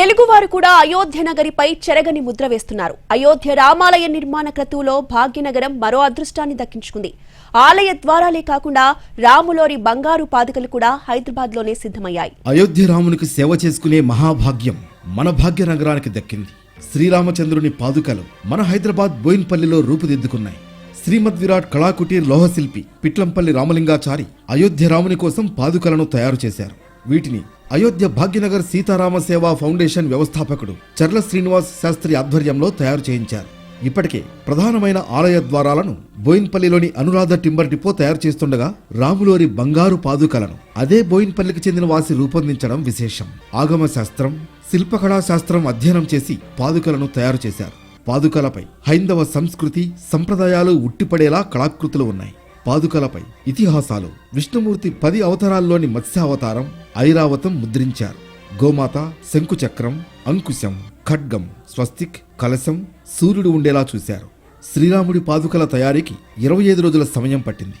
తెలుగువారు కూడా అయోధ్య నగరిపై చెరగని ముద్ర వేస్తున్నారు. అయోధ్య రామాలయ నిర్మాణ క్రతువులో భాగ్యనగరం మరో అదృష్టాన్ని దక్కించుకుంది. ఆలయ ద్వారాలే కాకుండా రాములోరి బంగారు పాదుకలు కూడా హైదరాబాద్లోనే సిద్ధమయ్యాయి. అయోధ్య రామునికి సేవ చేసుకునే మహాభాగ్యం మన భాగ్య నగరానికి దక్కింది. శ్రీరామచంద్రుని పాదుకలు మన హైదరాబాద్ బోయిన్పల్లిలో రూపుదిద్దుకున్నాయి. శ్రీమద్ విరాట్ కళాకుటీర్ లోహశిల్పి పిట్లంపల్లి రామలింగాచారి అయోధ్య రాముని కోసం పాదుకలను తయారు చేశారు. వీటిని అయోధ్య భాగ్యనగర్ సీతారామ సేవా ఫౌండేషన్ వ్యవస్థాపకుడు చర్ల శ్రీనివాస్ శాస్త్రి ఆధ్వర్యంలో తయారు చేయించారు. ఇప్పటికే ప్రధానమైన ఆలయ ద్వారాలను బోయిన్పల్లిలోని అనురాధ టింబర్ డిపో తయారు చేస్తుండగా రాములోరి బంగారు పాదుకలను అదే బోయిన్పల్లికి చెందిన వాసి రూపొందించడం విశేషం. ఆగమ శాస్త్రం శిల్పకళా శాస్త్రం అధ్యయనం చేసి పాదుకలను తయారు చేశారు. పాదుకలపై హైందవ సంస్కృతి సంప్రదాయాలు ఉట్టిపడేలా కళాకృతులు ఉన్నాయి. పాదుకలపై ఇతిహాసాలు. విష్ణుమూర్తి పది అవతారాల్లోని మత్స్యావతారం ఐరావతం ముద్రించారు. గోమాత శంకుచక్రం అంకుశం ఖడ్గం స్వస్తిక్ కలశం సూర్యుడు ఉండేలా చూశారు. శ్రీరాముడి పాదుకల తయారీకి ఇరవై ఐదు రోజుల సమయం పట్టింది.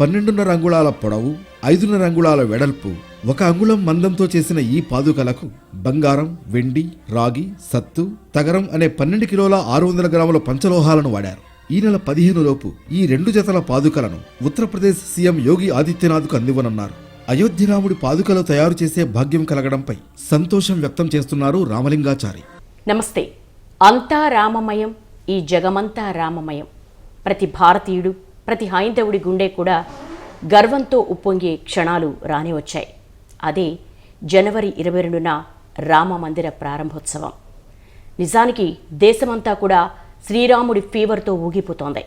పన్నెండున్నర అంగుళాల పొడవు ఐదున్నర అంగుళాల వెడల్పు ఒక అంగుళం మందంతో చేసిన ఈ పాదుకలకు బంగారం వెండి రాగి సత్తు తగరం అనే పన్నెండు కిలోల ఆరు వందల గ్రాముల పంచలోహాలను వాడారు. ఈ నెల పదిహేను లోపు ఈ రెండు జతల పాదుకలను ఉత్తరప్రదేశ్ సీఎం యోగి ఆదిత్యనాథ్కు అందివ్వనున్నారు. అయోధ్యరాముడి పాదుకలు తయారు చేసే భాగ్యం కలగడంపై సంతోషం వ్యక్తం చేస్తున్నారు రామలింగాచారి. నమస్తే. అంతా రామమయం ఈ జగమంతా రామమయం. ప్రతి భారతీయుడు ప్రతి హైందవుడి గుండె కూడా గర్వంతో ఉప్పొంగే క్షణాలు రాని వచ్చాయి. అదే జనవరి ఇరవై రెండున రామ మందిర ప్రారంభోత్సవం. నిజానికి దేశమంతా కూడా శ్రీరాముడి ఫీవర్తో ఊగిపోతోంది.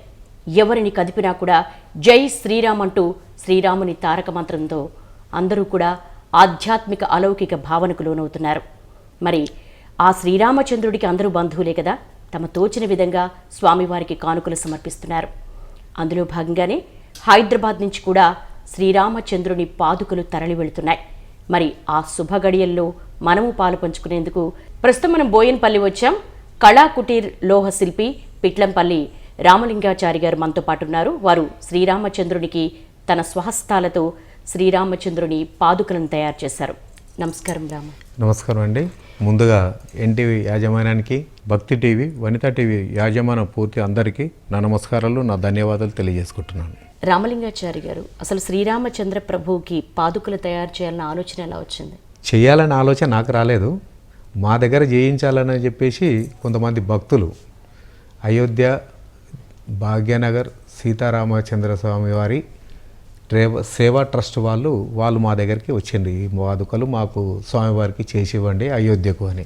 ఎవరిని కదిపినా కూడా జై శ్రీరామ్ అంటూ శ్రీరాముని తారక మంత్రంతో అందరూ కూడా ఆధ్యాత్మిక అలౌకిక భావనకు లోనవుతున్నారు. మరి ఆ శ్రీరామచంద్రుడికి అందరూ బంధువులే కదా? తమ తోచిన విధంగా స్వామివారికి కానుకలు సమర్పిస్తున్నారు. అందులో భాగంగానే హైదరాబాద్ నుంచి కూడా శ్రీరామచంద్రుని పాదుకలు తరలి వెళుతున్నాయి. మరి ఆ శుభ గడియల్లో మనము పాలు పంచుకునేందుకు ప్రస్తుతం మనం బోయన్పల్లి వచ్చాం. కళా కుటీర్ లోహ శిల్పి పిట్లంపల్లి రామలింగాచారి గారు మనతో పాటు ఉన్నారు వారు శ్రీరామచంద్రునికి తన స్వహస్తాలతో శ్రీరామచంద్రుని పాదుకలను తయారు చేశారు. నమస్కారం రామ. నమస్కారం అండి. ముందుగా ఎన్టీవీ యాజమాన్యానికి భక్తి టీవీ వనితా టీవీ యాజమాన పూర్తి అందరికీ నా నమస్కారాలు నా ధన్యవాదాలు తెలియజేసుకుంటున్నాను. రామలింగాచారి గారు అసలు శ్రీరామచంద్ర ప్రభువుకి పాదుకలు తయారు చేయాలన్న ఆలోచన ఎలా వచ్చింది? చేయాలనే ఆలోచన నాకు రాలేదు. మా దగ్గర చేయించాలని చెప్పేసి కొంతమంది భక్తులు అయోధ్య భాగ్యనగర్ సీతారామచంద్ర స్వామి వారి ట్రేవ సేవా ట్రస్ట్ వాళ్ళు వాళ్ళు మా దగ్గరికి వచ్చింది ఈ వాదుకలు మాకు స్వామివారికి చేసి ఇవ్వండి అయోధ్యకు అని.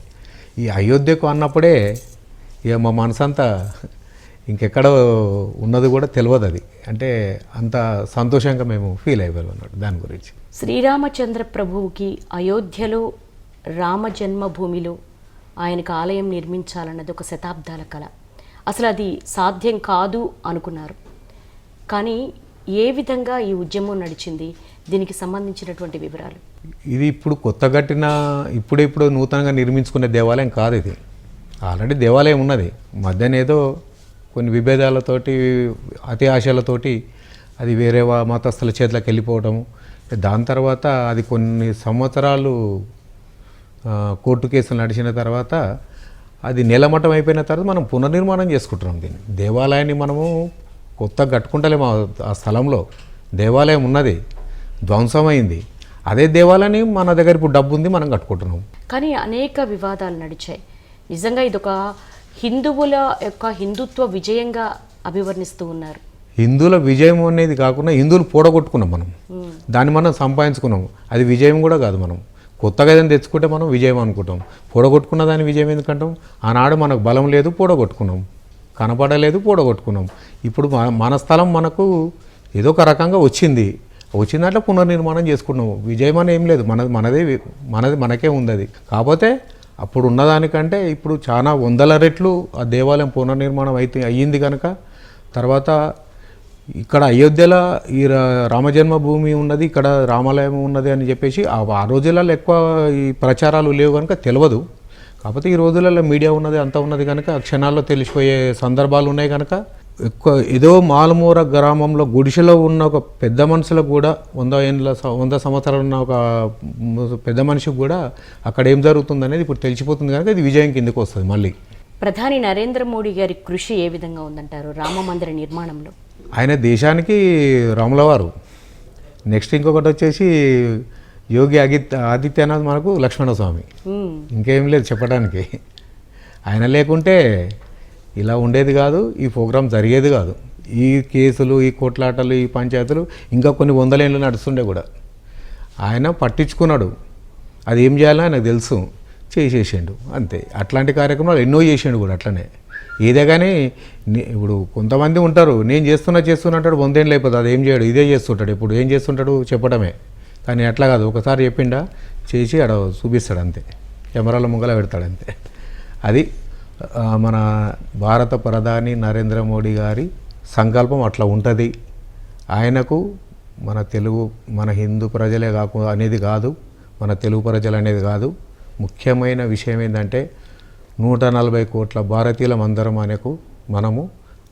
ఈ అయోధ్యకు అన్నప్పుడే ఇక మా మనసంతా ఇంకెక్కడ ఉన్నది కూడా తెలియదు అది. అంటే అంత సంతోషంగా మేము ఫీల్ అయిపోయాం అన్నట్టు దాని గురించి. శ్రీరామచంద్ర ప్రభువుకి అయోధ్యలో రామ జన్మభూమిలో ఆయనకు ఆలయం నిర్మించాలన్నది ఒక శతాబ్దాల కళ. అసలు అది సాధ్యం కాదు అనుకున్నారు. కానీ ఏ విధంగా ఈ ఉద్యమం నడిచింది? దీనికి సంబంధించినటువంటి వివరాలు. ఇది ఇప్పుడు కొత్త కట్టిన ఇప్పుడిప్పుడు నూతనంగా నిర్మించుకునే దేవాలయం కాదు ఇది. ఆల్రెడీ దేవాలయం ఉన్నది. మధ్యన ఏదో కొన్ని విభేదాలతోటి అతి ఆశలతోటి అది వేరే మతస్థుల చేతిలోకి వెళ్ళిపోవటము. దాని తర్వాత అది కొన్ని సంవత్సరాలు కోర్టు కేసులు నడిచిన తర్వాత అది నిలమట్టం అయిపోయిన తర్వాత మనం పునర్నిర్మాణం చేసుకుంటున్నాం దీన్ని. దేవాలయాన్ని మనము కొత్త కట్టుకుంటలేము ఆ- ఆ స్థలంలో. దేవాలయం ఉన్నది ధ్వంసమైంది. అదే దేవాలయాన్ని మన దగ్గర ఇప్పుడు డబ్బు ఉంది మనం కట్టుకుంటున్నాం. కానీ అనేక వివాదాలు నడిచాయి. నిజంగా ఇదొక హిందువుల యొక్క హిందుత్వ విజయంగా అభివర్ణిస్తూ ఉన్నారు. హిందువుల విజయం అనేది కాకుండా హిందువులు పూడగొట్టుకున్నాం మనం. దాన్ని మనం సంపాదించుకున్నాం. అది విజయం కూడా కాదు మనం. కొత్తగా ఏదైనా తెచ్చుకుంటే మనం విజయం అనుకుంటాం. పూడగొట్టుకున్న దాని విజయం ఎందుకంటాం? ఆనాడు మనకు బలం లేదు పూడగొట్టుకున్నాం. కనపడలేదు పూడగొట్టుకున్నాం. ఇప్పుడు మన మన స్థలం మనకు ఏదో ఒక రకంగా వచ్చింది. వచ్చిన దాంట్లో పునర్నిర్మాణం చేసుకున్నాం. విజయం అని ఏం లేదు. మనది మనదే మనది మనకే ఉంది అది. కాకపోతే అప్పుడు ఉన్నదానికంటే ఇప్పుడు చాలా వందల రెట్లు ఆ దేవాలయం పునర్నిర్మాణం అయితే అయ్యింది కనుక తర్వాత ఇక్కడ అయోధ్యలో ఈ రా- రామజన్మభూమి ఉన్నది ఇక్కడ రామాలయం ఉన్నది అని చెప్పేసి ఆ రోజులలో ఎక్కువ ఈ ప్రచారాలు లేవు కనుక తెలియదు కాకపోతే ఈ రోజులలో మీడియా ఉన్నది అంతా ఉన్నది కనుక క్షణాల్లో తెలిసిపోయే సందర్భాలు ఉన్నాయి కనుక ఎక్కువ ఏదో మాలమూర గ్రామంలో గుడిసెలో ఉన్న ఒక పెద్ద మనుషులకు కూడా వంద ఏళ్ళ వంద సంవత్సరాలు ఉన్న ఒక పెద్ద మనిషికి కూడా అక్కడ ఏం జరుగుతుంది అనేది ఇప్పుడు తెలిసిపోతుంది కనుక ఇది విజయం కిందకు వస్తుంది మళ్ళీ. ప్రధాని నరేంద్ర మోడీ గారి కృషి ఏ విధంగా ఉందంటారు? రామ మందిర నిర్మాణంలో. ఆయన దేశానికి రాములవారు నెక్స్ట్ ఇంకొకటి వచ్చేసి యోగి ఆదిత్య ఆదిత్యనాథ్ మనకు లక్ష్మణస్వామి. ఇంకేం లేదు చెప్పడానికి. ఆయన లేకుంటే ఇలా ఉండేది కాదు ఈ ప్రోగ్రాం జరిగేది కాదు. ఈ కేసులు ఈ కొట్లాటలు ఈ పంచాయతీలు ఇంకా కొన్ని వందలేళ్ళు నడుస్తుండే కూడా. ఆయన పట్టించుకున్నాడు. అది ఏం చేయాలో ఆయనకు తెలుసు. చేసేసిండు. అంతే. అట్లాంటి కార్యక్రమాలు ఎన్నో చేసిండు కూడా అట్లనే. ఇదే కానీ నే- ఇప్పుడు కొంతమంది ఉంటారు నేను చేస్తున్నా చేస్తున్నా అంటాడు వందేళ్ళు అయిపోతుంది అది ఏం చేయడు ఇదే చేస్తుంటాడు ఇప్పుడు ఏం చేస్తుంటాడు చెప్పడమే కానీ అట్లా కాదు ఒకసారి చెప్పిండా చేసి ఆడ చూపిస్తాడు అంతే కెమెరాల ముంగల పెడతాడు అంతే. అది మన భారత ప్రధాని నరేంద్ర మోడీ గారి సంకల్పం అట్లా ఉంటుంది. ఆయనకు మన తెలుగు మన హిందూ ప్రజలే కాకు అనేది కాదు మన తెలుగు ప్రజలు అనేది కాదు ముఖ్యమైన విషయం ఏంటంటే నూట నలభై కోట్ల భారతీయులం అందరం ఆయనకు మనము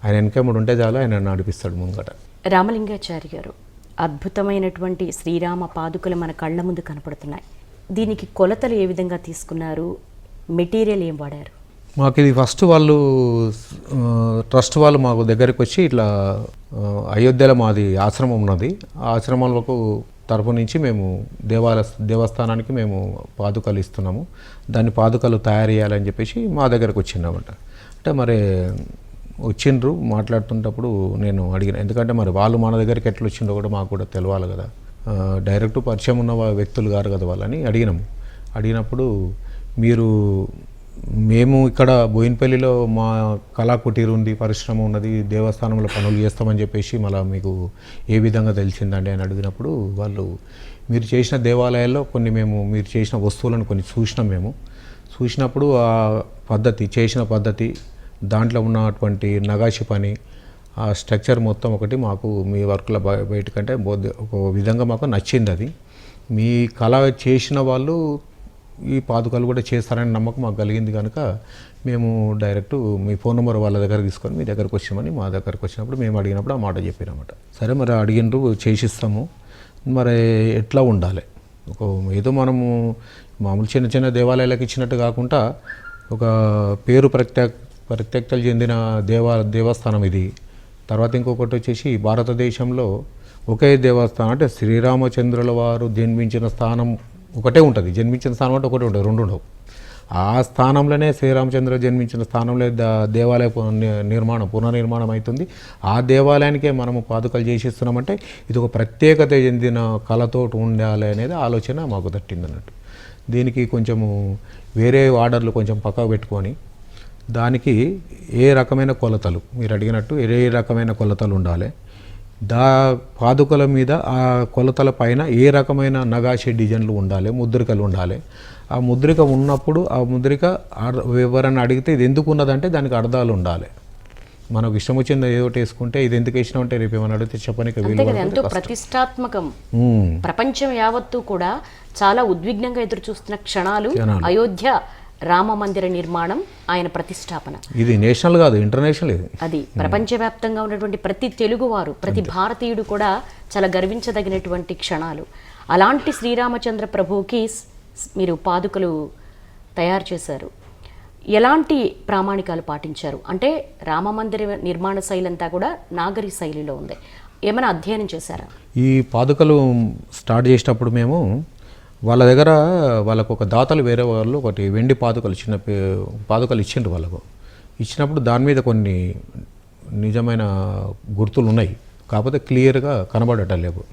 ఆయన వెనకముడు ఉంటే చాలు ఆయన నడిపిస్తాడు ముంగట. రామలింగాచారి గారు అద్భుతమైనటువంటి శ్రీరామ పాదుకలు మన కళ్ళ ముందు కనపడుతున్నాయి. దీనికి కొలతలు ఏ విధంగా తీసుకున్నారు? మెటీరియల్ ఏం వాడారు? మాకు ఇది ఫస్ట్ వాళ్ళు ట్రస్ట్ వాళ్ళు మాకు దగ్గరికి వచ్చి ఇట్లా అయోధ్యలో మాది ఆశ్రమం ఉన్నది. ఆ ఆశ్రమాలకు తరపు నుంచి మేము దేవాలయ దేవస్థానానికి మేము పాదుకలు ఇస్తున్నాము. దాన్ని పాదుకలు తయారు చేయాలని చెప్పేసి మా దగ్గరకు వచ్చిందన్నమాట. అంటే మరి వచ్చిండ్రు మాట్లాడుతున్నప్పుడు నేను అడిగిన ఎందుకంటే మరి వాళ్ళు మన దగ్గరికి ఎట్లా వచ్చిండో కూడా మాకు కూడా తెలవాలి కదా. డైరెక్ట్ పరిచయం ఉన్న వ్యక్తులు గారు కదా వాళ్ళని అడిగినాము. అడిగినప్పుడు మీరు మేము ఇక్కడ బోయినపల్లిలో మా కళా కుటీరు ఉంది పరిశ్రమ ఉన్నది దేవస్థానంలో పనులు చేస్తామని చెప్పేసి మళ్ళీ మీకు ఏ విధంగా తెలిసిందండి అని అడిగినప్పుడు వాళ్ళు మీరు చేసిన దేవాలయాల్లో కొన్ని మేము మీరు చేసిన వస్తువులను కొన్ని చూసినాం మేము. చూసినప్పుడు ఆ పద్ధతి చేసిన పద్ధతి దాంట్లో ఉన్నటువంటి నగాషి పని ఆ స్ట్రక్చర్ మొత్తం ఒకటి మాకు మీ వర్క్లో బయట బయటకంటే ఒక విధంగా మాకు నచ్చింది అది. మీ కళ చేసిన వాళ్ళు ఈ పాదుకలు కూడా చేస్తారని నమ్మకం మాకు కలిగింది కనుక మేము డైరెక్ట్ మీ ఫోన్ నెంబర్ వాళ్ళ దగ్గర తీసుకొని మీ దగ్గరకు వచ్చామని మా దగ్గరకు వచ్చినప్పుడు మేము అడిగినప్పుడు ఆ మాట చెప్పినమాట సరే మరి అడిగినరు చేసిస్తాము. మరి ఎట్లా ఉండాలి? ఒక ఏదో మనము మామూలు చిన్న చిన్న దేవాలయాలకు ఇచ్చినట్టు కాకుండా ఒక పేరు ప్రత్యేక ప్రత్యేకతలు చెందిన దేవా దేవస్థానం ఇది. తర్వాత ఇంకొకటి వచ్చేసి భారతదేశంలో ఒకే దేవస్థానం అంటే శ్రీరామచంద్రుల వారు జన్మించిన స్థానం ఒకటే ఉంటుంది. జన్మించిన స్థానం అంటే ఒకటే ఉంటుంది. రెండు ఉండవు. ఆ స్థానంలోనే శ్రీరామచంద్ర జన్మించిన స్థానంలో దేవాలయ నిర్మాణం పునర్నిర్మాణం అవుతుంది. ఆ దేవాలయానికే మనము పాదుకలు చేసిస్తున్నామంటే ఇది ఒక ప్రత్యేకత చెందిన కళతో ఉండాలి అనేది ఆలోచన మాకు తట్టింది అన్నట్టు దీనికి కొంచెము వేరే ఆర్డర్లు కొంచెం పక్కకు పెట్టుకొని దానికి ఏ రకమైన కొలతలు మీరు అడిగినట్టు ఏ రకమైన కొలతలు ఉండాలి దా పాదుకల మీద ఆ కొలతల పైన ఏ రకమైన నగాషే డిజైన్లు ఉండాలి ముద్రికలు ఉండాలి ఆ ముద్రిక ఉన్నప్పుడు ఆ ముద్రిక ఎవరన్నా అడిగితే ఇది ఎందుకు ఉన్నదంటే దానికి అర్థాలు ఉండాలి మనకు ఇష్టం వచ్చింది ఏదో వేసుకుంటే ఇది ఎందుకు వేసినావు అంటే రేపు ఏమైనా అడిగితే చెప్పడానికి ఎంతో ప్రతిష్టాత్మకం. ప్రపంచం యావత్తు కూడా చాలా ఉద్విగ్నంగా ఎదురు చూస్తున్న క్షణాలు. అయోధ్య రామ మందిర నిర్మాణం ఆయన ప్రతిష్టాపన. ఇది నేషనల్ కాదు ఇంటర్నేషనల్ ఇది. అది ప్రపంచవ్యాప్తంగా ఉన్నటువంటి ప్రతి తెలుగువారు ప్రతి భారతీయుడు కూడా చాలా గర్వించదగినటువంటి క్షణాలు. అలాంటి శ్రీరామచంద్ర ప్రభువుకి స్- మీరు పాదుకలు తయారు చేశారు. ఎలాంటి ప్రామాణికాలు పాటించారు? అంటే రామ మందిర నిర్మాణ శైలి అంతా కూడా నాగరి శైలిలో ఉంది. ఏమైనా అధ్యయనం చేశారా? ఈ పాదుకలు స్టార్ట్ చేసేటప్పుడు మేము వాళ్ళ దగ్గర వాళ్ళకు ఒక దాతలు వేరే వాళ్ళు ఒకటి వెండి పాదుకలు చిన్న పాదుకలు ఇచ్చిండ్రు వాళ్ళకు. ఇచ్చినప్పుడు దాని మీద కొన్ని నిజమైన గుర్తులు ఉన్నాయి. కాకపోతే క్లియర్గా కనబడటం లేవు.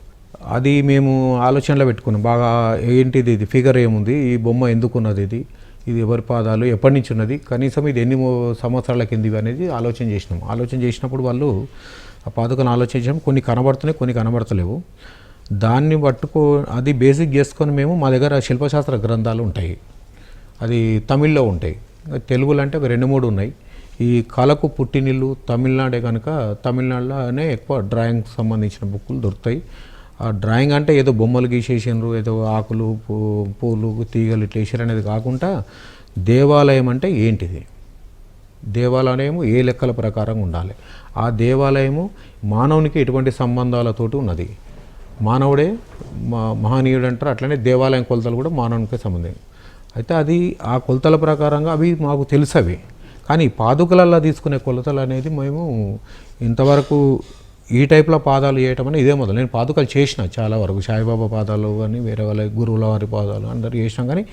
అది మేము ఆలోచనలో పెట్టుకున్నాం. బాగా ఏంటిది ఇది? ఫిగర్ ఏముంది? ఈ బొమ్మ ఎందుకు ఉన్నది ఇది? ఇది ఎవరి పాదాలు? ఎప్పటి నుంచి ఉన్నది? కనీసం ఇది ఎన్ని సంవత్సరాల కింది అనేది ఆలోచన చేసినాం. ఆలోచన చేసినప్పుడు వాళ్ళు ఆ పాదుకను ఆలోచించడం కొన్ని కనబడుతున్నాయి కొన్ని కనబడతలేవు. దాన్ని పట్టుకో అది బేసిక్ చేసుకొని మేము మా దగ్గర శిల్పశాస్త్ర గ్రంథాలు ఉంటాయి. అది తమిళ్ళో ఉంటాయి. తెలుగులో అంటే ఒక రెండు మూడు ఉన్నాయి. ఈ కళకు పుట్టినిల్లు తమిళనాడే కనుక తమిళనాడులోనే ఎక్కువ డ్రాయింగ్ సంబంధించిన బుక్కులు దొరుకుతాయి. ఆ డ్రాయింగ్ అంటే ఏదో బొమ్మలు గీసేసినారు ఏదో ఆకులు పూ- పూలు తీగలు ఇట్లేసారు అనేది కాకుండా దేవాలయం అంటే ఏంటిది? దేవాలయము ఏ లెక్కల ప్రకారం ఉండాలి? ఆ దేవాలయము మానవునికి ఎటువంటి సంబంధాలతోటి ఉన్నది? మానవుడే మా మహనీయుడు అంటారు అట్లనే దేవాలయం కొలతలు కూడా మానవునికే సంబంధం అయితే అది ఆ కొలతల ప్రకారంగా అవి మాకు తెలుసు అవి కానీ పాదుకలల్లో తీసుకునే కొలతలు అనేది మేము ఇంతవరకు ఈ టైప్లో పాదాలు చేయటం అనేది ఇదే మొదలు. నేను పాదుకలు చేసిన చాలా వరకు. సాయిబాబా పాదాలు కానీ వేరే వాళ్ళ గురువుల వారి పాదాలు అందరు చేసినాం. కానీ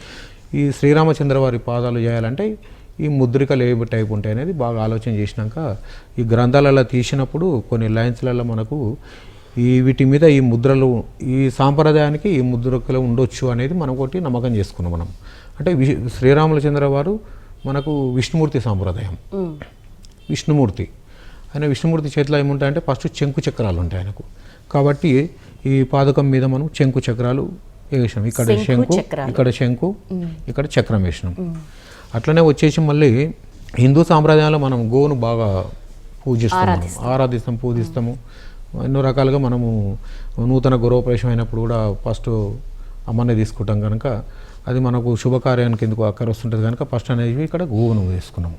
ఈ శ్రీరామచంద్ర వారి పాదాలు చేయాలంటే ఈ ముద్రికలు ఏ టైప్ ఉంటాయి అనేది బాగా ఆలోచన చేసినాక ఈ గ్రంథాలలో తీసినప్పుడు కొన్ని లైన్స్లలో మనకు ఈ వీటి మీద ఈ ముద్రలు ఈ సాంప్రదాయానికి ఈ ముద్రకలు ఉండొచ్చు అనేది మనం ఒకటి నమ్మకం చేసుకున్నాం మనం. అంటే వి శ్రీరామచంద్ర వారు మనకు విష్ణుమూర్తి సాంప్రదాయం. విష్ణుమూర్తి. ఆయన విష్ణుమూర్తి చేతిలో ఏముంటాయంటే ఫస్ట్ చెంకు చక్రాలు ఉంటాయి ఆయనకు. కాబట్టి ఈ పాదకం మీద మనం చెంకు చక్రాలు వేసినాం ఇక్కడ శంకు. ఇక్కడ శంకు ఇక్కడ చక్రం వేసినాం. అట్లనే వచ్చేసి మళ్ళీ హిందూ సాంప్రదాయంలో మనం గోవును బాగా పూజిస్తాం మనం. ఆరాధిస్తాం. పూజిస్తాము. ఎన్నో రకాలుగా మనము నూతన గృహప్రవేశం అయినప్పుడు కూడా ఫస్ట్ అమ్మనే తీసుకుంటాం కనుక అది మనకు శుభకార్యానికి ఎందుకు అక్కర వస్తుంటుంది కనుక ఫస్ట్ అనేది ఇక్కడ గోవును వేసుకున్నాము.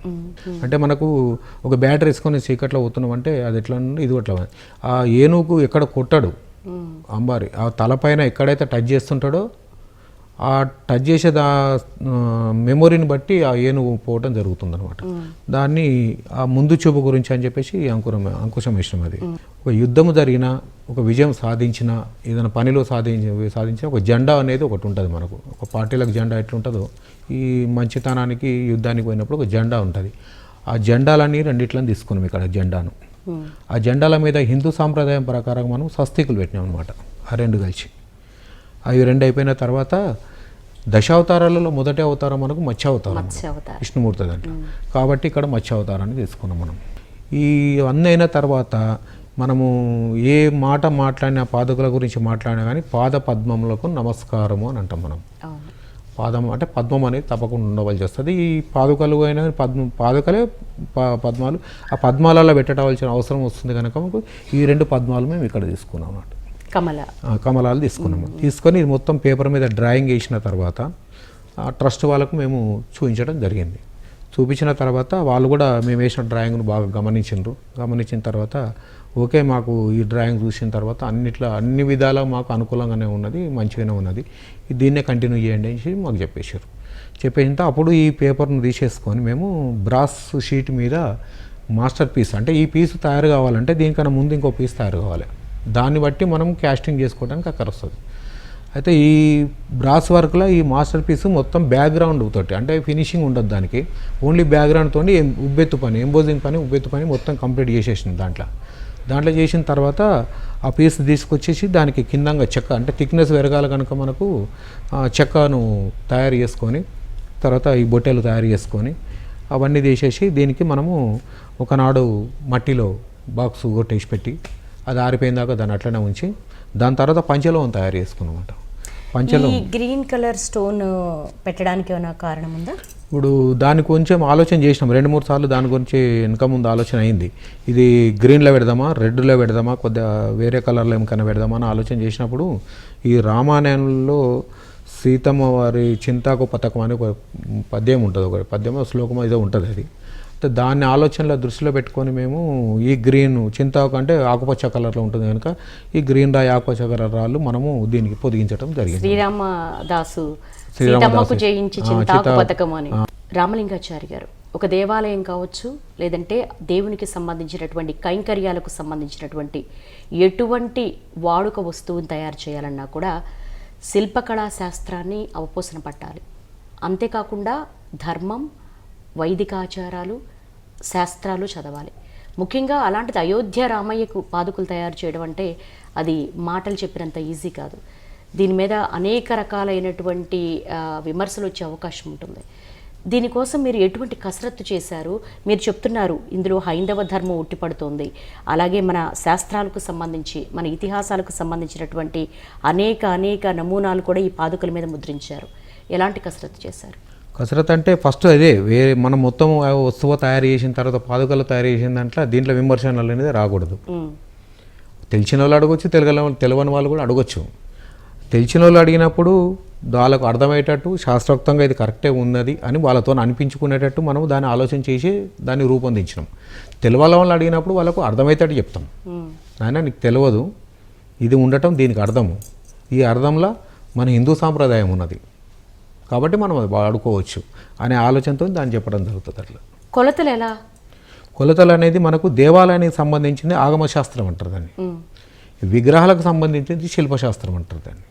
అంటే మనకు ఒక బ్యాటరీ వేసుకొని చీకట్లో పోతున్నాం అంటే అది ఎట్లా ఇది అట్లా. ఆ ఏనుగు ఎక్కడ కొట్టాడు? అంబారి ఆ తలపైన ఎక్కడైతే టచ్ చేస్తుంటాడో ఆ టచ్ చేసే దా మెమొరీని బట్టి ఆ ఏనుగు పోవటం జరుగుతుంది అనమాట దాన్ని ఆ ముందు చూపు గురించి అని చెప్పేసి అంకురం అంకుశం వేసినాం అది. ఒక యుద్ధము జరిగిన ఒక విజయం సాధించిన ఏదైనా పనిలో సాధించి సాధించిన ఒక జెండా అనేది ఒకటి ఉంటుంది మనకు. ఒక పార్టీలకు జెండా ఎట్లుంటుందో ఈ మంచితనానికి యుద్ధానికి పోయినప్పుడు ఒక జెండా ఉంటుంది. ఆ జెండాలన్నీ రెండిట్లని తీసుకున్నాం ఇక్కడ జెండాను. ఆ జెండాల మీద హిందూ సాంప్రదాయం ప్రకారం మనం స్వస్తికులు పెట్టినాం అనమాట ఆ రెండు కలిసి. అవి రెండు అయిపోయిన తర్వాత దశావతారాలలో మొదటి అవతారం మనకు మత్స్య అవతారం. విష్ణుమూర్తి దాంట్లో కాబట్టి ఇక్కడ మత్స్య అవతారాన్ని తీసుకున్నాం మనం. ఈ అన్నీ అయిన తర్వాత మనము ఏ మాట మాట్లాడినా పాదకుల గురించి మాట్లాడినా కానీ పాద పద్మములకు నమస్కారము అని అంటాం మనం. పాదం అంటే పద్మం అనేది తప్పకుండా ఉండవలసి వస్తుంది. ఈ పాదుకలు అయినా పద్మ పాదుకలే ప- పద్మాలు. ఆ పద్మాలలో పెట్టవలసిన అవసరం వస్తుంది కనుక మనకు ఈ రెండు పద్మాలు మేము ఇక్కడ తీసుకున్నాం అన్నమాట. కమలాలు తీసుకున్నాము. తీసుకొని మొత్తం పేపర్ మీద డ్రాయింగ్ వేసిన తర్వాత ఆ ట్రస్ట్ వాళ్ళకు మేము చూపించడం జరిగింది. చూపించిన తర్వాత వాళ్ళు కూడా మేము వేసిన డ్రాయింగ్ను బాగా గమనించిండ్రు గమనించిన తర్వాత ఓకే మాకు ఈ డ్రాయింగ్ చూసిన తర్వాత అన్నిట్లో అన్ని విధాలా మాకు అనుకూలంగానే ఉన్నది మంచిగానే ఉన్నది. దీన్నే కంటిన్యూ చేయండి అని మాకు చెప్పేశారు. చెప్పేసిన అప్పుడు ఈ పేపర్ను తీసేసుకొని మేము బ్రాస్ షీట్ మీద మాస్టర్ పీస్ అంటే ఈ పీస్ తయారు కావాలంటే దీనికన్నా ముందు ఇంకో పీస్ తయారు కావాలి. దాన్ని బట్టి మనం క్యాస్టింగ్ చేసుకోవడానికి అక్కడ వస్తుంది. అయితే ఈ బ్రాస్ వర్క్లో ఈ మాస్టర్ పీస్ మొత్తం బ్యాక్గ్రౌండ్ తోటి అంటే ఫినిషింగ్ ఉండదు దానికి. ఓన్లీ బ్యాక్గ్రౌండ్తో తోటి ఉబ్బెత్తు పని ఎంబోజింగ్ పని ఉబ్బెత్తు పని మొత్తం కంప్లీట్ చేసేసింది దాంట్లో. దాంట్లో చేసిన తర్వాత ఆ పీస్ తీసుకొచ్చేసి దానికి కిందంగా చెక్క అంటే థిక్నెస్ పెరగాలి కనుక మనకు చెక్కను తయారు చేసుకొని తర్వాత ఈ బొట్టెలు తయారు చేసుకొని అవన్నీ తీసేసి దీనికి మనము ఒకనాడు మట్టిలో బాక్స్ కొట్టేసి పెట్టి అది ఆరిపోయిన దాకా దాన్ని అట్లనే ఉంచి దాని తర్వాత పంచలోహం తయారు చేసుకున్నమాట. పంచలో గ్రీన్ కలర్ స్టోన్ పెట్టడానికి ఏమైనా కారణం ఉందా? ఇప్పుడు దాని కొంచెం ఆలోచన చేసినాం. రెండు మూడు సార్లు దాని గురించి వెనక ముందు ఆలోచన అయింది. ఇది గ్రీన్లో పెడదామా రెడ్లో పెడదామా కొద్దిగా వేరే కలర్లో ఏమైనా పెడదామా అని ఆలోచన చేసినప్పుడు ఈ రామాయణంలో సీతమ్మ వారి చింతాకు పథకం అని ఒక పద్యం ఉంటుంది. ఒక పద్యమో శ్లోకమో ఏదో ఉంటుంది అది. దాన్ని ఆలోచనలో దృష్టిలో పెట్టుకొని మేము ఈ గ్రీన్ చింతాకు అంటే ఆకుపచ్చ కలర్లో ఉంటుంది కనుక ఈ గ్రీన్ రాయి ఆకుపచ్చ కలర్ రాళ్ళు మనము దీనికి పొదిగించడం జరిగింది. శ్రీరామదాసు. సీతమ్మకు జయించి చింతాకు పథకం అని. రామలింగాచారి గారు ఒక దేవాలయం కావచ్చు లేదంటే దేవునికి సంబంధించినటువంటి కైంకర్యాలకు సంబంధించినటువంటి ఎటువంటి వాడుక వస్తువుని తయారు చేయాలన్నా కూడా శిల్పకళా శాస్త్రాన్ని అవపోసన పట్టాలి. అంతేకాకుండా ధర్మం వైదికాచారాలు శాస్త్రాలు చదవాలి. ముఖ్యంగా అలాంటిది అయోధ్య రామయ్యకు పాదుకులు తయారు చేయడం అంటే అది మాటలు చెప్పినంత ఈజీ కాదు. దీని మీద అనేక రకాలైనటువంటి విమర్శలు వచ్చే అవకాశం ఉంటుంది. దీనికోసం మీరు ఎటువంటి కసరత్తు చేశారు? మీరు చెప్తున్నారు ఇందులో హైందవ ధర్మం ఉట్టిపడుతోంది. అలాగే మన శాస్త్రాలకు సంబంధించి మన ఇతిహాసాలకు సంబంధించినటువంటి అనేక అనేక నమూనాలు కూడా ఈ పాదుకల మీద ముద్రించారు. ఎలాంటి కసరత్తు చేశారు? కసరత్ అంటే ఫస్ట్ అదే వేరే మనం మొత్తం వస్తువు తయారు చేసిన తర్వాత పాదుకలు తయారు చేసిన దాంట్లో దీంట్లో విమర్శనలు అనేది రాకూడదు. తెలిసిన వాళ్ళు అడగొచ్చు తెలగల తెలవని వాళ్ళు కూడా అడగొచ్చు. తెలిసిన వాళ్ళు అడిగినప్పుడు వాళ్ళకు అర్థమయ్యేటట్టు శాస్త్రోక్తంగా ఇది కరెక్టే ఉన్నది అని వాళ్ళతో అనిపించుకునేటట్టు మనం దాన్ని ఆలోచన చేసి దాన్ని రూపొందించినాం. తెలవాల వాళ్ళు అడిగినప్పుడు వాళ్ళకు అర్థమయ్యేటట్టు చెప్తాం. నాయన నీకు తెలియదు ఇది ఉండటం దీనికి అర్థము. ఈ అర్థంలో మన హిందూ సాంప్రదాయం ఉన్నది. కాబట్టి మనం అది వాడుకోవచ్చు అనే ఆలోచనతో దాన్ని చెప్పడం జరుగుతుంది అట్లా. కొలతలు ఎలా? కొలతలు అనేది మనకు దేవాలయానికి సంబంధించింది ఆగమశాస్త్రం అంటారు దాన్ని. విగ్రహాలకు సంబంధించింది శిల్పశాస్త్రం అంటారు దాన్ని.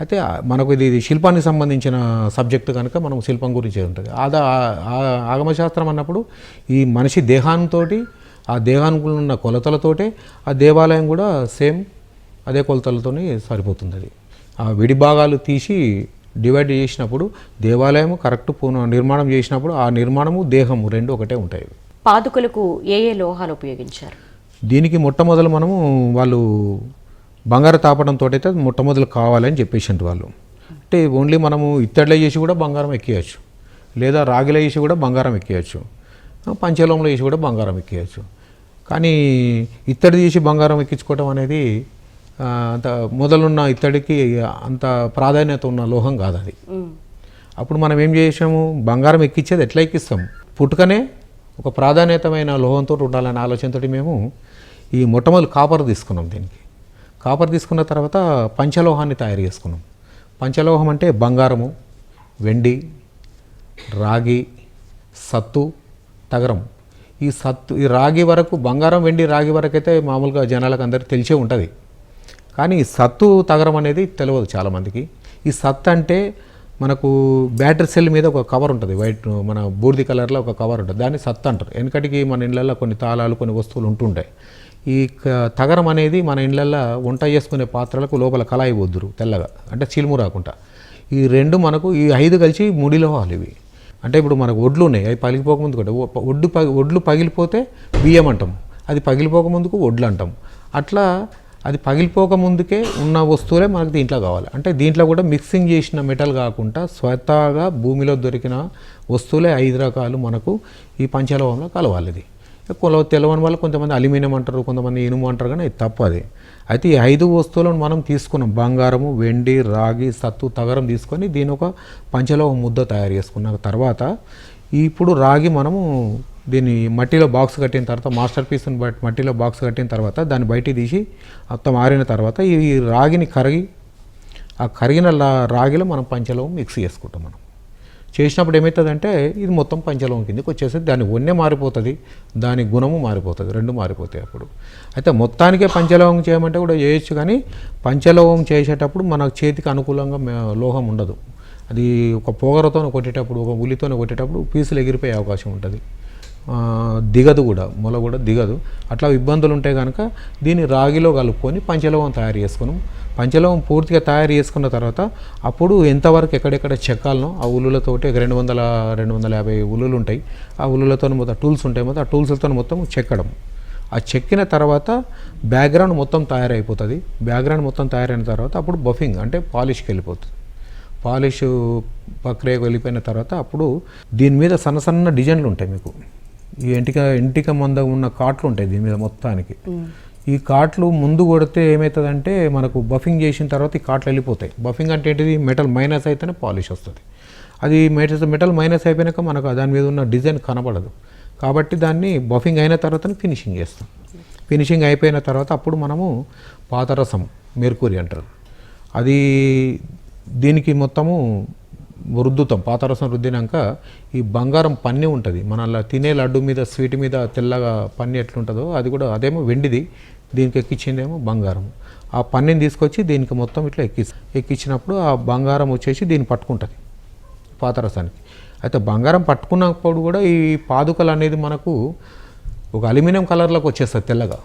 అయితే మనకు ఇది శిల్పానికి సంబంధించిన సబ్జెక్టు కనుక మనం శిల్పం గురించి ఉంటుంది? ఆ- ఆగమశాస్త్రం అన్నప్పుడు ఈ మనిషి దేహాంతో ఆ దేహానికి ఉన్న కొలతలతోటే ఆ దేవాలయం కూడా సేమ్ అదే కొలతలతోనే సరిపోతుంది అది. ఆ విడి భాగాలు తీసి డివైడ్ చేసినప్పుడు దేవాలయం కరెక్ట్ నిర్మాణం చేసినప్పుడు ఆ నిర్మాణము దేహము రెండు ఒకటే ఉంటాయి. పాదుకలకు ఏ ఏ లోహాలు ఉపయోగించారు? దీనికి మొట్టమొదలు మనము వాళ్ళు బంగారు తాపడంతో అయితే మొట్టమొదలు కావాలని చెప్పేసిండ్రు వాళ్ళు. అంటే ఓన్లీ మనము ఇత్తడిలో చేసి కూడా బంగారం ఎక్కియచ్చు. లేదా రాగిలో వేసి కూడా బంగారం ఎక్కియచ్చు. పంచలోంలో వేసి కూడా బంగారం ఎక్కియచ్చు. కానీ ఇత్తడి తీసి బంగారం ఎక్కించుకోవడం అనేది అంత మొదలున్న ఇత్తడికి అంత ప్రాధాన్యత ఉన్న లోహం కాదు అది. అప్పుడు మనం ఏం చేసాము? బంగారం ఎక్కించేది ఎట్లా ఎక్కిస్తాం? పుట్టుకనే ఒక ప్రాధాన్యతమైన లోహంతో ఉండాలనే ఆలోచనతో మేము ఈ మొట్టమొదటి కాపర్ తీసుకున్నాం దీనికి. కాపర్ తీసుకున్న తర్వాత పంచలోహాన్ని తయారు చేసుకున్నాం. పంచలోహం అంటే బంగారము వెండి రాగి సత్తు తగరం. ఈ సత్తు ఈ రాగి వరకు బంగారం వెండి రాగి వరకు అయితే మామూలుగా జనాలకు అందరికీ తెలిసే ఉంటుంది. కానీ ఈ సత్తు తగరం అనేది తెలియదు చాలామందికి ఈ సత్ అంటే మనకు బ్యాటరీ సెల్ మీద ఒక కవర్ ఉంటుంది వైట్ మన బూర్ది కలర్లో ఒక కవర్ ఉంటుంది. దాన్ని సత్ అంటారు. వెనకటికి మన ఇళ్ళల్లో కొన్ని తాళాలు కొన్ని వస్తువులు ఉంటుంటాయి. ఈ క- తగరం అనేది మన ఇళ్ళల్లో వంట చేసుకునే పాత్రలకు లోపల కళాయి వద్దురు తెల్లగా అంటే చిలుము రాకుండా. ఈ రెండు మనకు ఈ ఐదు కలిసి ముడిలో ఇవి. అంటే ఇప్పుడు మనకు ఒడ్లు ఉన్నాయి అవి పగిలిపోకముందు కూడా ఒడ్డు పగి ఒడ్లు పగిలిపోతే బియ్యం అంటాం. అది పగిలిపోకముందుకు ఒడ్లు అంటాం. అట్లా అది పగిలిపోక ముందుకే ఉన్న వస్తువులే మనకు దీంట్లో కావాలి. అంటే దీంట్లో కూడా మిక్సింగ్ చేసిన మెటల్ కాకుండా స్వతహాగా భూమిలో దొరికిన వస్తువులే ఐదు రకాలు మనకు ఈ పంచలోహంలో కలవాలి ఇది. కొలవ తెలవని వాళ్ళు కొంతమంది అల్యూమినియం అంటారు కొంతమంది ఇనుము అంటారు కానీ అది తప్పు అది. అయితే ఈ ఐదు వస్తువులను మనం తీసుకున్నాం బంగారము వెండి రాగి సత్తు తగరం తీసుకొని దీని ఒక పంచలోహ ముద్ద తయారు చేసుకున్న తర్వాత ఇప్పుడు రాగి మనము దీన్ని మట్టిలో బాక్స్ కట్టిన తర్వాత మాస్టర్ పీస్ని బట్టి మట్టిలో బాక్స్ కట్టిన తర్వాత దాన్ని బయటికి తీసి మొత్తం ఆరిన తర్వాత ఈ రాగిని కరిగి ఆ కరిగిన రాగిలో మనం పంచలోహం మిక్స్ చేసుకుంటాం మనం. చేసినప్పుడు ఏమవుతుందంటే ఇది మొత్తం పంచలోహం కిందకి వచ్చేసి దాని వన్నె మారిపోతుంది. దాని గుణము మారిపోతుంది. రెండు మారిపోతాయి అప్పుడు. అయితే మొత్తానికే పంచలోహం చేయమంటే కూడా చేయొచ్చు కానీ పంచలోహం చేసేటప్పుడు మన చేతికి అనుకూలంగా లోహం ఉండదు. అది ఒక పొగరతో కొట్టేటప్పుడు ఒక ఉలితో కొట్టేటప్పుడు పీసులు ఎగిరిపోయే అవకాశం ఉంటుంది. దిగదు కూడా. మొల కూడా దిగదు. అట్లా ఇబ్బందులు ఉంటే కనుక దీన్ని రాగిలో కలుపుకొని పంచలోహం తయారు చేసుకున్నాం. పంచలోహం పూర్తిగా తయారు చేసుకున్న తర్వాత అప్పుడు ఎంతవరకు ఎక్కడెక్కడ చెక్కాలనో ఆ ఉల్లులతోటి రెండు వందల రెండు వందల యాభై ఉల్లులు ఉంటాయి. ఆ ఉల్లులతో మొత్తం టూల్స్ ఉంటాయి మొత్తం. ఆ టూల్స్లతో మొత్తం చెక్కడం. ఆ చెక్కిన తర్వాత బ్యాక్గ్రౌండ్ మొత్తం తయారైపోతుంది. బ్యాక్గ్రౌండ్ మొత్తం తయారైన తర్వాత అప్పుడు బఫింగ్ అంటే పాలిష్కి వెళ్ళిపోతుంది. పాలిష్ ప్రక్రియకు వెళ్ళిపోయిన తర్వాత అప్పుడు దీని మీద సన్న సన్న డిజైన్లు ఉంటాయి మీకు. ఈ ఎంటిక ఎంటిక మంద ఉన్న కాట్లు ఉంటాయి దీని మీద మొత్తానికి. ఈ కాట్లు ముందు కొడితే ఏమవుతుందంటే మనకు బఫింగ్ చేసిన తర్వాత ఈ కాట్లు వెళ్ళిపోతాయి. బఫింగ్ అంటే ఏంటిది? మెటల్ మైనస్ అయితేనే పాలిష్ వస్తుంది. అది మెటల్ మెటల్ మైనస్ అయిపోయినాక మనకు దాని మీద ఉన్న డిజైన్ కనబడదు. కాబట్టి దాన్ని బఫింగ్ అయిన తర్వాత ఫినిషింగ్ చేస్తాం. ఫినిషింగ్ అయిపోయిన తర్వాత అప్పుడు మనము పాతరసం మెర్కూరి అంటారు. అది దీనికి మొత్తము రుద్దుతాం పాతరసం రుద్దినాక ఈ బంగారం పన్ని ఉంటుంది. మన అలా తినే లడ్డు మీద స్వీట్ మీద తెల్లగా పన్ని ఎట్లుంటుందో అది కూడా అదేమో వెండిది. దీనికి ఎక్కించిందేమో బంగారం. ఆ పన్నిని తీసుకొచ్చి దీనికి మొత్తం ఇట్లా ఎక్కి ఎక్కించినప్పుడు ఆ బంగారం వచ్చేసి దీన్ని పట్టుకుంటుంది పాతరసానికి. అయితే బంగారం పట్టుకున్నప్పుడు కూడా ఈ పాదుకలు అనేది మనకు ఒక అల్యూమినియం కలర్లోకి వచ్చేస్తుంది తెల్లగా.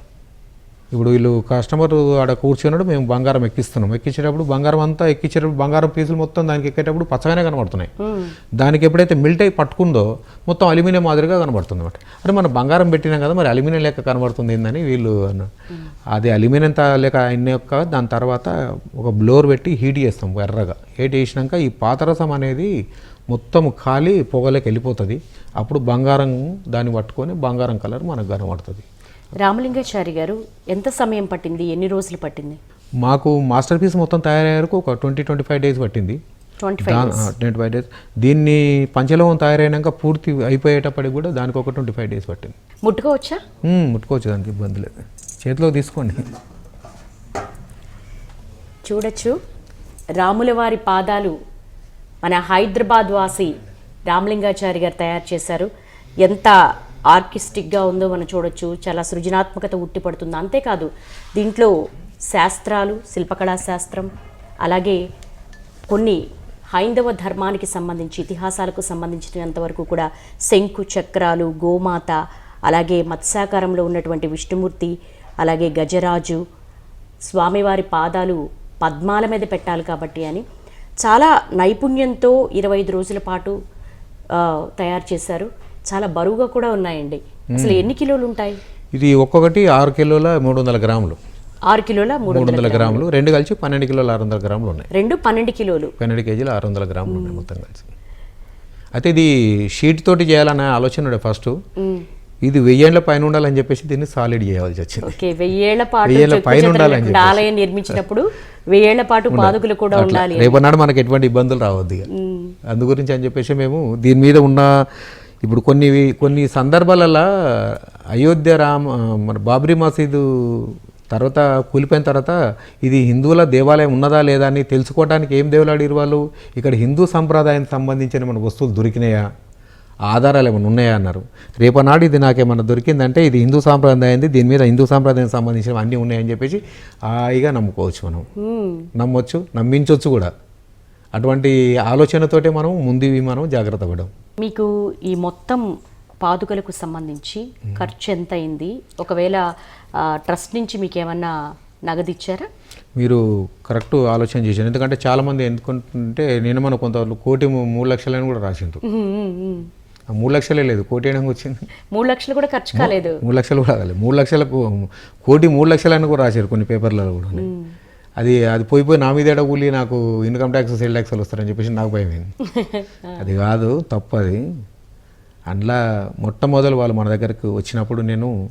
ఇప్పుడు వీళ్ళు కస్టమర్ ఆడ కూర్చున్నాడు మేము బంగారం ఎక్కిస్తున్నాం. ఎక్కించేటప్పుడు బంగారం అంతా ఎక్కించేటప్పుడు బంగారం పీసులు మొత్తం దానికి ఎక్కేటప్పుడు పచ్చగానే కనబడుతున్నాయి. దానికి ఎప్పుడైతే మిల్ట్ అయి పట్టుకుందో మొత్తం అల్యూమినియం మాదిరిగా కనబడుతుంది అనమాట అరే మనం బంగారం పెట్టినాం కదా మరి అల్యూమినియం లెక్క కనబడుతుంది ఏందని వీళ్ళు అన్న అది అల్యూమినియం త- లెక్క అయిన యొక్క దాని తర్వాత ఒక బ్లోర్ పెట్టి హీట్ చేస్తాం ఎర్రగా. హీట్ చేసినాక ఈ పాతరసం అనేది మొత్తం ఖాళీ పొగలోకి వెళ్ళిపోతుంది. అప్పుడు బంగారం దాన్ని పట్టుకొని బంగారం కలర్ మనకు కనబడుతుంది. రామలింగాచారి గారు ఎంత సమయం పట్టింది? ఎన్ని రోజులు పట్టింది? మాకు మాస్టర్ పీస్ మొత్తం తయారయ్యారకు ఒక ట్వంటీ ట్వంటీ ఫైవ్ డేస్ పట్టింది. Twenty five days? దీన్ని పంచలోహం తయారైనాక పూర్తి అయిపోయేటప్పటికి కూడా దానికి ఒక ట్వంటీ ఫైవ్ డేస్ పట్టింది. ముట్టుకోవచ్చా? ముట్టుకోవచ్చు దానికి ఇబ్బంది లేదు. చేతిలో తీసుకోండి. చూడొచ్చు. రాముల వారి పాదాలు మన హైదరాబాద్ వాసి రామలింగాచారి గారు తయారు చేశారు. ఎంత ఆర్కిస్టిక్గా ఉందో మనం చూడొచ్చు. చాలా సృజనాత్మకత ఉట్టిపడుతుంది అంతేకాదు దీంట్లో శాస్త్రాలు శిల్పకళా శాస్త్రం అలాగే కొన్ని హైందవ ధర్మానికి సంబంధించి ఇతిహాసాలకు సంబంధించినంత వరకు కూడా శంకు చక్రాలు గోమాత అలాగే మత్స్యాకారంలో ఉన్నటువంటి విష్ణుమూర్తి అలాగే గజరాజు స్వామివారి పాదాలు పద్మాల మీద పెట్టాలి కాబట్టి అని చాలా నైపుణ్యంతో ఇరవై ఐదు రోజుల పాటు తయారు చేశారు. చాలా బరువుగా కూడా ఉన్నాయండి. అసలు ఎన్ని కిలోలు ఉంటాయి? ఇది ఒక్కొక్కటి ఆరు కిలోల మూడు వందల గ్రాములు. ఆరు కిలోల మూడు వందల గ్రాములు. రెండు కలిసి పన్నెండు కిలోల ఆరు వందల గ్రాములు ఉన్నాయి. రెండు పన్నెండు కిలోలు. పన్నెండు కేజీలు ఆరు వందల గ్రాములు ఉన్నాయి మొత్తం కలిసి. అయితే ఇది షీట్ తోటి చేయాలనే ఆలోచన ఫస్ట్ ఇది వెయ్యేళ్ళ పైన ఉండాలని చెప్పేసి దీన్ని సాలిడ్ చేయాల్సి వచ్చింది. ఓకే వెయ్యేళ్ళ పాటు పైన ఉండాలని. ఆలయం నిర్మించినప్పుడు వెయ్యేళ్ళ పాటు పాదుకులు కూడా ఉండాలి రేపన్నాడు మనకి ఎటువంటి ఇబ్బందులు రావద్దు అందు గురించి అని చెప్పేసి మేము దీని మీద ఉన్న ఇప్పుడు కొన్ని కొన్ని సందర్భాలలో అయోధ్య రామ మన బాబ్రీ మసీదు తర్వాత కూలిపోయిన తర్వాత ఇది హిందువుల దేవాలయం ఉన్నదా లేదా అని తెలుసుకోవడానికి ఏం దేవులాడిరు వాళ్ళు? ఇక్కడ హిందూ సంప్రదాయానికి సంబంధించిన మన వస్తువులు దొరికినాయా? ఆధారాలు ఏమైనా ఉన్నాయా అన్నారు. రేపనాడు ఇది నాకేమన్నా దొరికిందంటే ఇది హిందూ సాంప్రదాయంది దీని మీద హిందూ సాంప్రదాయానికి సంబంధించిన అన్నీ ఉన్నాయని చెప్పేసి హాయిగా నమ్ముకోవచ్చు మనం. నమ్మొచ్చు నమ్మించవచ్చు కూడా. అటువంటి ఆలోచనతోటే మనం ముందు మనం జాగ్రత్త పడడం. మీకు ఈ మొత్తం పాదుకలకు సంబంధించి ఖర్చు ఎంత అయింది ఒకవేళ ట్రస్ట్ నుంచి మీకు ఏమన్నా నగదు ఇచ్చారా మీరు కరెక్ట్ ఆలోచన చేశారు. ఎందుకంటే చాలామంది ఎందుకుంటుంటే నేను మన కొంత కోటి మూడు లక్షలని కూడా రాసిండ్రు. ఆ మూడు లక్షలే లేదు కోటి ఏడానికి వచ్చింది. మూడు లక్షలు కూడా ఖర్చు కాలేదు. మూడు లక్షలు కూడా కాలేదు. మూడు లక్షలకు కోటి మూడు లక్షలని కూడా రాశారు కొన్ని పేపర్లలో కూడా. అది అది పోయి పోయి నా మీద కూలి నాకు ఇన్కమ్ ట్యాక్స్ సేల్ ట్యాక్స్ వస్తారని చెప్పేసి నాకు భయం అయింది అది కాదు తప్పు అది అందులో మొట్టమొదలు వాళ్ళు మన దగ్గరకు వచ్చినప్పుడు నేను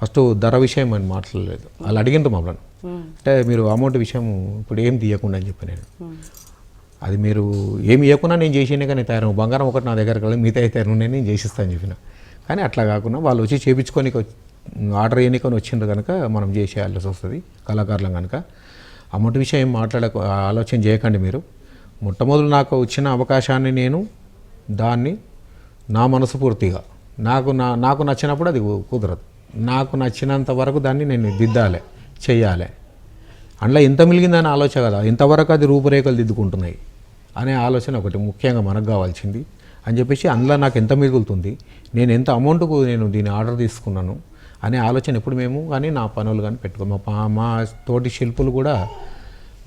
ఫస్ట్ ధర విషయం అని మాట్లాడలేదు. వాళ్ళు అడిగిండ్రు మమ్మల్ని. అంటే మీరు అమౌంట్ విషయం ఇప్పుడు ఏం తీయకుండా అని చెప్పి నేను. అది మీరు ఏమి ఇవ్వకుండా నేను చేసినే కానీ తయారు. బంగారం ఒకటి నా దగ్గర కలిగి మిగతా అయితే నేను నేను చేసిస్తాను చెప్పిన. కానీ అట్లా కాకుండా వాళ్ళు వచ్చి చేపించుకొని ఆర్డర్ చేయనికొని వచ్చిండ్రు కనుక మనం చేసేయాల్సి వస్తుంది. కళాకారులం కనుక. అమౌంట్ విషయం మాట్లాడక మాట్లాడ ఆలోచన చేయకండి మీరు. మొట్టమొదటి నాకు వచ్చిన అవకాశాన్ని నేను దాన్ని నా మనస్ఫూర్తిగా నాకు నా నాకు నచ్చినప్పుడు అది కుదరదు. నాకు నచ్చినంత వరకు దాన్ని నేను దిద్దాలి చెయ్యాలి. అందులో ఎంత మిలిగిందని ఆలోచన కదా. ఇంతవరకు అది రూపురేఖలు దిద్దుకుంటున్నాయి అనే ఆలోచన ఒకటి ముఖ్యంగా మనకు కావాల్సింది. అని చెప్పేసి అందులో నాకు ఎంత మిగులుతుంది నేను ఎంత అమౌంట్కు నేను దీన్ని ఆర్డర్ తీసుకున్నాను అనే ఆలోచన ఎప్పుడు మేము కానీ నా పనులు కానీ పెట్టుకో మా మా తోటి శిల్పులు కూడా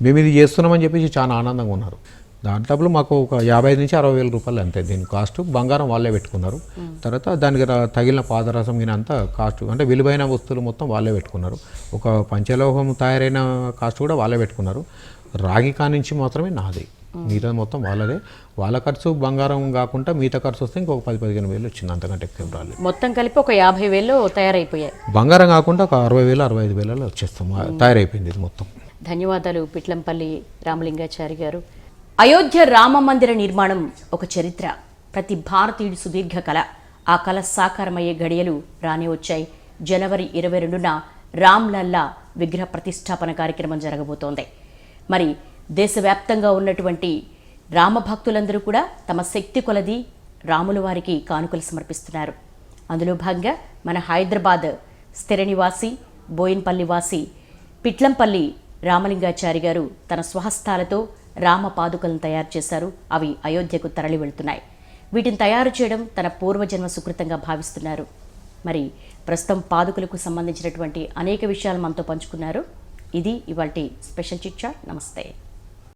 మేము ఇది చేస్తున్నామని చెప్పేసి చాలా ఆనందంగా ఉన్నారు. దాంట్లో మాకు ఒక యాభై నుంచి అరవై వేల రూపాయలు అంతే. దీని కాస్ట్ బంగారం వాళ్ళే పెట్టుకున్నారు. తర్వాత దానికి తగిలిన పాదరసం గిన అంతా కాస్ట్ అంటే విలువైన వస్తువులు మొత్తం వాళ్ళే పెట్టుకున్నారు. ఒక పంచలోహం తయారైన కాస్ట్ కూడా వాళ్ళే పెట్టుకున్నారు. రాగి కానించి మాత్రమే నాది. మిగతా మొత్తం వాళ్ళదే. వాళ్ళ ఖర్చు బంగారం కాకుండా మిగతా ఖర్చు వస్తే ఇంకొక పది పదిహేను వేలు వచ్చింది. అంతకంటే ఎక్కువ రాలేదు. మొత్తం కలిపి ఒక యాభై వేలు తయారైపోయాయి. బంగారం కాకుండా ఒక అరవై వేలు అరవై ఐదు వేలలో వచ్చేస్తాం. తయారైపోయింది ఇది మొత్తం. ధన్యవాదాలు పిట్లంపల్లి రామలింగాచారి గారు. అయోధ్య రామ మందిర నిర్మాణం ఒక చరిత్ర. ప్రతి భారతీయుడి సుదీర్ఘ కళ ఆ కళ సాకారమయ్యే గడియలు రాని వచ్చాయి. జనవరి ఇరవై రెండున రామ్లల్లా విగ్రహ ప్రతిష్టాపన కార్యక్రమం జరగబోతోంది. మరి దేశవ్యాప్తంగా ఉన్నటువంటి రామభక్తులందరూ కూడా తమ శక్తి కొలది రాముల వారికి కానుకలు సమర్పిస్తున్నారు. అందులో భాగంగా మన హైదరాబాద్ స్థిర నివాసి బోయిన్పల్లి వాసి పిట్లంపల్లి రామలింగాచారి గారు తన స్వహస్తాలతో రామ పాదుకలను తయారు చేశారు. అవి అయోధ్యకు తరలి వెళ్తున్నాయి. వీటిని తయారు చేయడం తన పూర్వజన్మ సుకృతంగా భావిస్తున్నారు. మరి ప్రస్తుతం పాదుకలకు సంబంధించినటువంటి అనేక విషయాలు మనతో పంచుకున్నారు. ఇది ఇవాల్టి స్పెషల్ చిట్చా. నమస్తే.